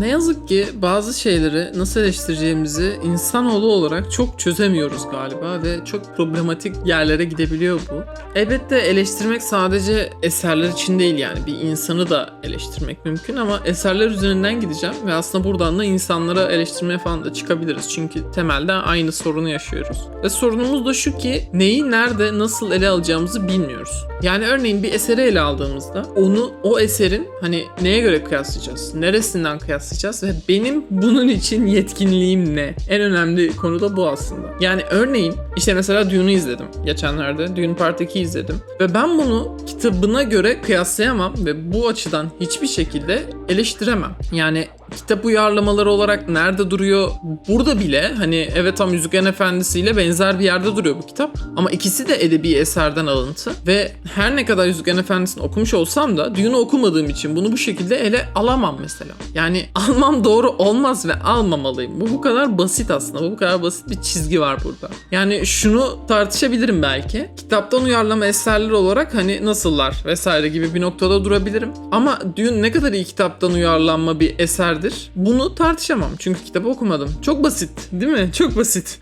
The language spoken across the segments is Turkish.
Ne yazık ki bazı şeyleri nasıl eleştireceğimizi insanoğlu olarak çok çözemiyoruz galiba ve çok problematik yerlere gidebiliyor bu. Elbette eleştirmek sadece eserler için değil yani bir insanı da eleştirmek mümkün ama eserler üzerinden gideceğim ve aslında buradan da insanlara eleştirmeye falan da çıkabiliriz. Çünkü temelde aynı sorunu yaşıyoruz. Ve sorunumuz da şu ki neyi nerede nasıl ele alacağımızı bilmiyoruz. Yani örneğin bir eseri ele aldığımızda onu o eserin hani neye göre kıyaslayacağız? Neresinden kıyaslayacağız ve benim bunun için yetkinliğim ne? En önemli konu da bu aslında. Yani örneğin işte mesela Dune'u izledim geçenlerde. Dune Part 2 izledim. Ve ben bunu kitabına göre kıyaslayamam ve bu açıdan hiçbir şekilde eleştiremem. Yani kitap uyarlamaları olarak nerede duruyor? Burada bile hani evet tam Yüzüklerin Efendisi ile benzer bir yerde duruyor bu kitap. Ama ikisi de edebi eserden alıntı. Ve her ne kadar Yüzüklerin Efendisi'ni okumuş olsam da Dune'u okumadığım için bunu bu şekilde ele alamam mesela. Yani almam doğru olmaz ve almamalıyım. Bu bu kadar basit aslında. Bu bu kadar basit bir çizgi var burada. Yani şunu tartışabilirim belki. Kitaptan uyarlama eserler olarak hani nasıllar vesaire gibi bir noktada durabilirim. Ama Dune ne kadar iyi kitaptan uyarlanma bir eserdir bunu tartışamam. Çünkü kitabı okumadım. Çok basit değil mi? Çok basit.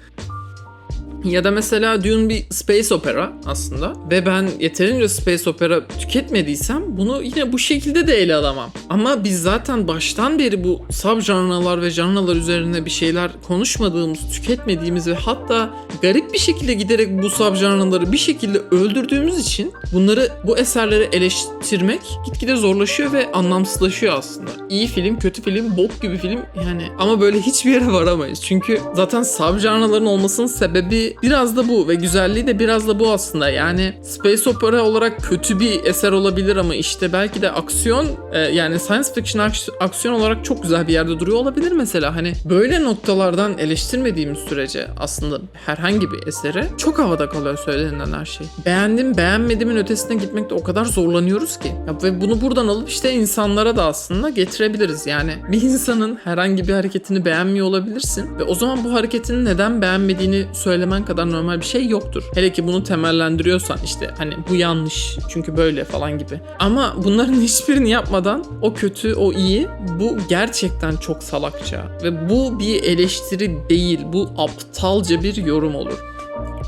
Ya da mesela Dune bir space opera aslında ve ben yeterince space opera tüketmediysem bunu yine bu şekilde de ele alamam. Ama biz zaten baştan beri bu subjanralar ve janralar üzerine bir şeyler konuşmadığımız, tüketmediğimiz ve hatta garip bir şekilde giderek bu subjanraları bir şekilde öldürdüğümüz için bunları bu eserleri eleştirmek gitgide zorlaşıyor ve anlamsızlaşıyor aslında. İyi film, kötü film, bok gibi film yani ama böyle hiçbir yere varamayız. Çünkü zaten subjanraların olmasının sebebi biraz da bu ve güzelliği de biraz da bu aslında. Yani space opera olarak kötü bir eser olabilir ama işte belki de aksiyon e, yani science fiction aks- aksiyon olarak çok güzel bir yerde duruyor olabilir mesela. Hani böyle noktalardan eleştirmediğimiz sürece aslında herhangi bir eseri çok havada kalıyor söylenilen her şey. Beğendim beğenmediğimin ötesine gitmekte o kadar zorlanıyoruz ki. Ya ve bunu buradan alıp işte insanlara da aslında getirebiliriz. Yani bir insanın herhangi bir hareketini beğenmiyor olabilirsin ve o zaman bu hareketini neden beğenmediğini söylemen kadar normal bir şey yoktur. Hele ki bunu temellendiriyorsan işte hani bu yanlış çünkü böyle falan gibi. Ama bunların hiçbirini yapmadan o kötü o iyi bu gerçekten çok salakça ve bu bir eleştiri değil bu aptalca bir yorum olur.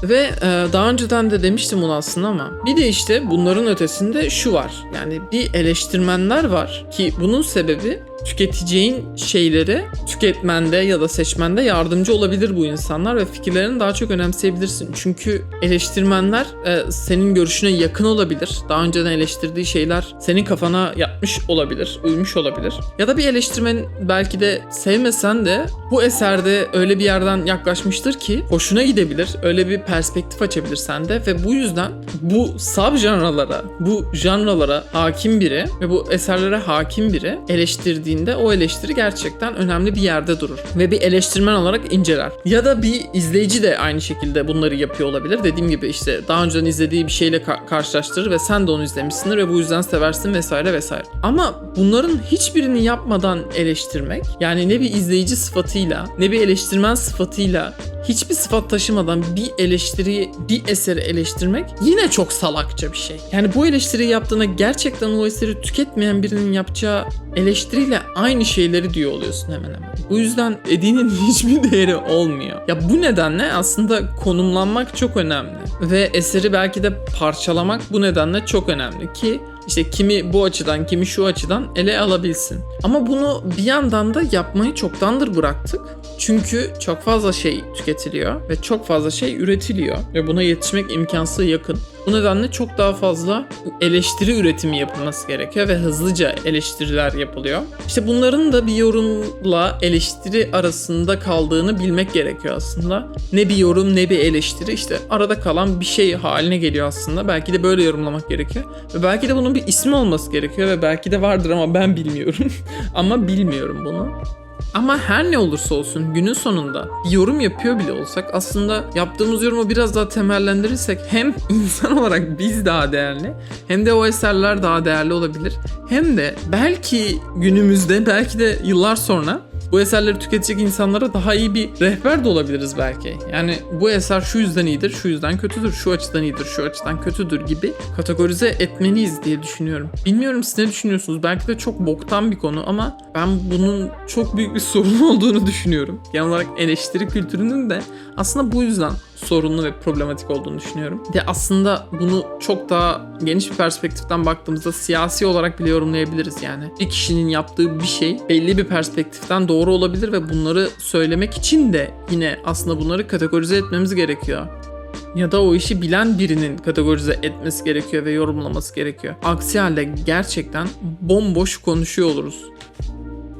Ve e, daha önceden de demiştim bunu aslında ama bir de işte bunların ötesinde şu var. Yani bir eleştirmenler var ki bunun sebebi tüketeceğin şeyleri tüketmende ya da seçmende yardımcı olabilir bu insanlar ve fikirlerini daha çok önemseyebilirsin. Çünkü eleştirmenler e, senin görüşüne yakın olabilir. Daha önceden eleştirdiği şeyler senin kafana yatmış olabilir, uymuş olabilir. Ya da bir eleştirmen belki de sevmesen de bu eserde öyle bir yerden yaklaşmıştır ki hoşuna gidebilir. Öyle bir perspektif açabilir sende ve bu yüzden bu sub janralara, bu janralara hakim biri ve bu eserlere hakim biri eleştirdiğinde o eleştiri gerçekten önemli bir yerde durur ve bir eleştirmen olarak inceler. Ya da bir izleyici de aynı şekilde bunları yapıyor olabilir. Dediğim gibi işte daha önceden izlediği bir şeyle ka- karşılaştırır ve sen de onu izlemişsindir ve bu yüzden seversin vesaire vesaire. Ama bunların hiçbirini yapmadan eleştirmek yani ne bir izleyici sıfatıyla ne bir eleştirmen sıfatıyla hiçbir sıfat taşımadan bir eleştiriyi, bir eseri eleştirmek yine çok salakça bir şey. Yani bu eleştiriyi yaptığında gerçekten o eseri tüketmeyen birinin yapacağı eleştiriyle aynı şeyleri diyor oluyorsun hemen hemen. Bu yüzden Eddie'nin hiçbir değeri olmuyor. Ya bu nedenle aslında konumlanmak çok önemli. Ve eseri belki de parçalamak bu nedenle çok önemli ki işte kimi bu açıdan kimi şu açıdan ele alabilsin. Ama bunu bir yandan da yapmayı çoktandır bıraktık. Çünkü çok fazla şey tüketiliyor ve çok fazla şey üretiliyor ve buna yetişmek imkansız yakın. Bu nedenle çok daha fazla eleştiri üretimi yapılması gerekiyor ve hızlıca eleştiriler yapılıyor. İşte bunların da bir yorumla eleştiri arasında kaldığını bilmek gerekiyor aslında. Ne bir yorum ne bir eleştiri işte arada kalan bir şey haline geliyor aslında. Belki de böyle yorumlamak gerekiyor. Ve belki de bunun bir ismi olması gerekiyor ve belki de vardır ama ben bilmiyorum. ama bilmiyorum bunu. Ama her ne olursa olsun günün sonunda bir yorum yapıyor bile olsak aslında yaptığımız yorumu biraz daha temellendirirsek hem insan olarak biz daha değerli hem de o eserler daha değerli olabilir. Hem de belki günümüzde belki de yıllar sonra Bu eserleri tüketecek insanlara daha iyi bir rehber de olabiliriz belki. Yani bu eser şu yüzden iyidir, şu yüzden kötüdür, şu açıdan iyidir, şu açıdan kötüdür gibi kategorize etmeliyiz diye düşünüyorum. Bilmiyorum siz ne düşünüyorsunuz? Belki de çok boktan bir konu ama ben bunun çok büyük bir sorun olduğunu düşünüyorum. Genel olarak eleştiri kültürünün de aslında bu yüzden sorunlu ve problematik olduğunu düşünüyorum. Ve aslında bunu çok daha geniş bir perspektiften baktığımızda siyasi olarak bile yorumlayabiliriz yani. Bir kişinin yaptığı bir şey belli bir perspektiften doğru olabilir ve bunları söylemek için de yine aslında bunları kategorize etmemiz gerekiyor. Ya da o işi bilen birinin kategorize etmesi gerekiyor ve yorumlaması gerekiyor. Aksi halde gerçekten bomboş konuşuyor oluruz.